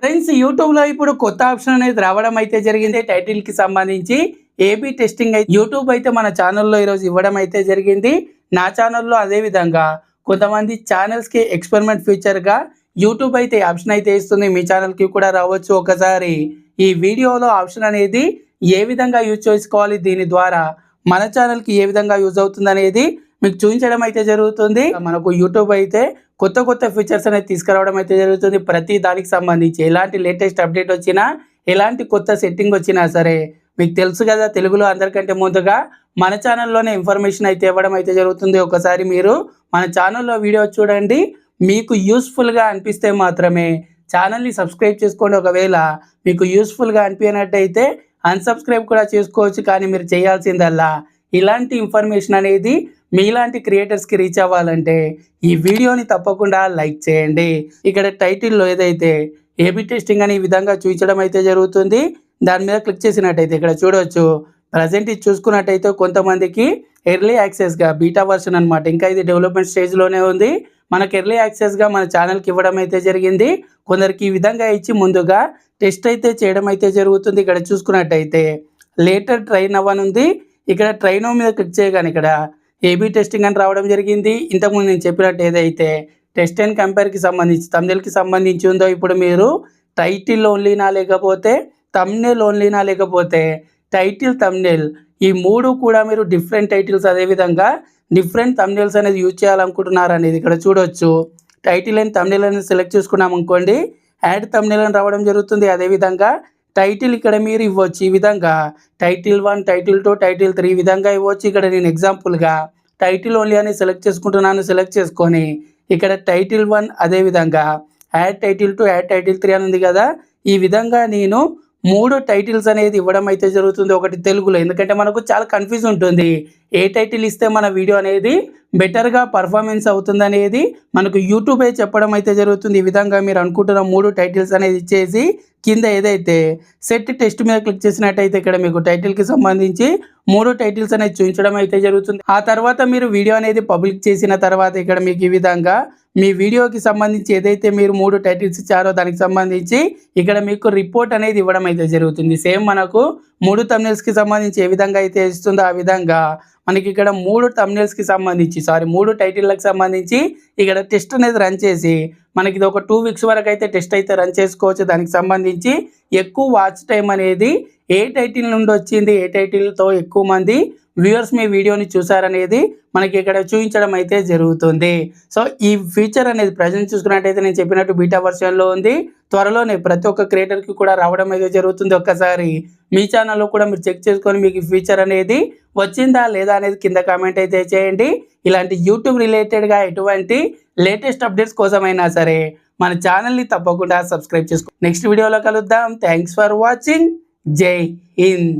Friends యూట్యూబ్లో ఇప్పుడు కొత్త ఆప్షన్ అనేది రావడం అయితే జరిగింది. టైటిల్కి సంబంధించి ఏబీ టెస్టింగ్ అయితే యూట్యూబ్ అయితే మన ఛానల్లో ఈరోజు ఇవ్వడం అయితే జరిగింది. నా ఛానల్లో అదే విధంగా కొంతమంది ఛానల్స్కి ఎక్స్పెరిమెంట్ ఫ్యూచర్గా యూట్యూబ్ అయితే ఆప్షన్ అయితే ఇస్తుంది. మీ ఛానల్కి కూడా రావచ్చు ఒకసారి. ఈ వీడియోలో ఆప్షన్ అనేది ఏ విధంగా యూజ్ చేసుకోవాలి దీని ద్వారా మన ఛానల్కి ఏ విధంగా యూజ్ అవుతుంది అనేది మీకు చూపించడం అయితే జరుగుతుంది. మనకు యూట్యూబ్ అయితే కొత్త కొత్త ఫీచర్స్ అనేది తీసుకురావడం అయితే జరుగుతుంది. ప్రతి దానికి సంబంధించి ఎలాంటి లేటెస్ట్ అప్డేట్ వచ్చినా ఎలాంటి కొత్త సెట్టింగ్ వచ్చినా సరే మీకు తెలుసు కదా తెలుగులో అందరికంటే ముందుగా మన ఛానల్లోనే ఇన్ఫర్మేషన్ అయితే ఇవ్వడం అయితే జరుగుతుంది. ఒకసారి మీరు మన ఛానల్లో వీడియో చూడండి. మీకు యూస్ఫుల్గా అనిపిస్తే మాత్రమే ఛానల్ని సబ్స్క్రైబ్ చేసుకోండి. ఒకవేళ మీకు యూస్ఫుల్గా అనిపించినట్టయితే అన్సబ్స్క్రైబ్ కూడా చేసుకోవచ్చు. కానీ మీరు చేయాల్సిందల్లా ఇలాంటి ఇన్ఫర్మేషన్ అనేది మీలాంటి క్రియేటర్స్కి రీచ్ అవ్వాలంటే ఈ వీడియోని తప్పకుండా లైక్ చేయండి. ఇక్కడ టైటిల్లో ఏదైతే ఏబి టెస్టింగ్ అని ఈ విధంగా చూపించడం అయితే జరుగుతుంది. దాని మీద క్లిక్ చేసినట్టయితే ఇక్కడ చూడవచ్చు ప్రజెంట్ ఇది చూసుకున్నట్టయితే కొంతమందికి ఎర్లీ యాక్సెస్గా బీటా వర్షన్ అనమాట ఇంకా ఇది డెవలప్మెంట్ స్టేజ్లోనే ఉంది. మనకు ఎర్లీ యాక్సెస్గా మన ఛానల్కి ఇవ్వడం అయితే జరిగింది. కొందరికి ఈ విధంగా ఇచ్చి ముందుగా టెస్ట్ అయితే చేయడం అయితే జరుగుతుంది. ఇక్కడ చూసుకున్నట్టయితే లేటర్ ట్రైన్ అవ్వనుంది. ఇక్కడ ట్రైన్ మీద క్లిక్ చేయగానే ఇక్కడ ఏబీ టెస్టింగ్ అని రావడం జరిగింది. ఇంతకుముందు నేను చెప్పినట్టు ఏదైతే టెస్ట్ అండ్ కంపేర్కి సంబంధించి తమిళకి సంబంధించి ఉందో ఇప్పుడు మీరు టైటిల్ ఓన్లీనా లేకపోతే తమ్నేల్ ఓన్లీనా లేకపోతే టైటిల్ తమ్నేల్ ఈ మూడు కూడా మీరు డిఫరెంట్ టైటిల్స్ అదేవిధంగా డిఫరెంట్ తమ్నేల్స్ అనేది యూజ్ చేయాలనుకుంటున్నారు అనేది ఇక్కడ చూడొచ్చు. టైటిల్ అండ్ తమ్నేల్ అనేది సెలెక్ట్ చేసుకున్నాం అనుకోండి యాడ్ తమ్నేల్ అని రావడం జరుగుతుంది. అదేవిధంగా టైటిల్ ఇక్కడ మీరు ఇవ్వచ్చు. ఈ విధంగా title one title two title three ఈ విధంగా ఇవ్వచ్చు. ఇక్కడ నేను ఎగ్జాంపుల్గా టైటిల్ ఓన్లీ అని సెలెక్ట్ చేసుకుంటున్నాను. సెలెక్ట్ చేసుకొని ఇక్కడ టైటిల్ వన్ అదేవిధంగా add title two add title three అని ఉంది కదా. ఈ విధంగా నేను మూడు టైటిల్స్ అనేది ఇవ్వడం అయితే జరుగుతుంది. ఒకటి తెలుగులో. ఎందుకంటే మనకు చాలా కన్ఫ్యూజ్ ఉంటుంది. ఏ టైటిల్ ఇస్తే మన వీడియో అనేది బెటర్గా పర్ఫార్మెన్స్ అవుతుందనేది మనకు యూట్యూబే చెప్పడం అయితే జరుగుతుంది. ఈ విధంగా మీరు అనుకుంటున్న మూడు టైటిల్స్ అనేది ఇచ్చేసి కింద ఏదైతే సెట్ టెస్ట్ మీద క్లిక్ చేసినట్టయితే ఇక్కడ మీకు టైటిల్కి సంబంధించి మూడు టైటిల్స్ అనేది చూపించడం అయితే జరుగుతుంది. ఆ తర్వాత మీరు వీడియో అనేది పబ్లిక్ చేసిన తర్వాత ఇక్కడ మీకు ఈ విధంగా మీ వీడియోకి సంబంధించి ఏదైతే మీరు మూడు టైటిల్స్ ఇచ్చారో దానికి సంబంధించి ఇక్కడ మీకు రిపోర్ట్ అనేది ఇవ్వడం అయితే జరుగుతుంది. సేమ్ మనకు మూడు తమిళస్కి సంబంధించి ఏ విధంగా అయితే ఇస్తుందో ఆ విధంగా మనకి ఇక్కడ మూడు కి సంబంధించి సారీ మూడు టైటిల్లకు సంబంధించి ఇక్కడ టెస్ట్ అనేది రన్ చేసి మనకి ఇది ఒక టూ వీక్స్ వరకు అయితే టెస్ట్ అయితే రన్ చేసుకోవచ్చు. దానికి సంబంధించి ఎక్కువ వాచ్ టైం అనేది ఏ టైటిల్ నుండి వచ్చింది ఏ టైటిల్తో ఎక్కువ మంది వ్యూవర్స్ మీ వీడియోని చూసారనేది మనకి ఇక్కడ చూపించడం అయితే జరుగుతుంది. సో ఈ ఫీచర్ అనేది ప్రజెంట్ చూసుకున్నట్టయితే నేను చెప్పినట్టు బీటా వర్షన్లో ఉంది. త్వరలోనే ప్రతి ఒక్క క్రియేటర్కి కూడా రావడం అయితే జరుగుతుంది. ఒక్కసారి మీ ఛానల్లో కూడా మీరు చెక్ చేసుకొని మీకు ఈ ఫీచర్ అనేది వచ్చిందా లేదా అనేది కింద కామెంట్ అయితే చేయండి. ఇలాంటి యూట్యూబ్ రిలేటెడ్గా ఎటువంటి లేటెస్ట్ అప్డేట్స్ కోసమైనా సరే మన ఛానల్ని తప్పకుండా సబ్స్క్రైబ్ చేసుకో నెక్స్ట్ వీడియోలో కలుద్దాం. థ్యాంక్స్ ఫర్ వాచింగ్ జై హింద్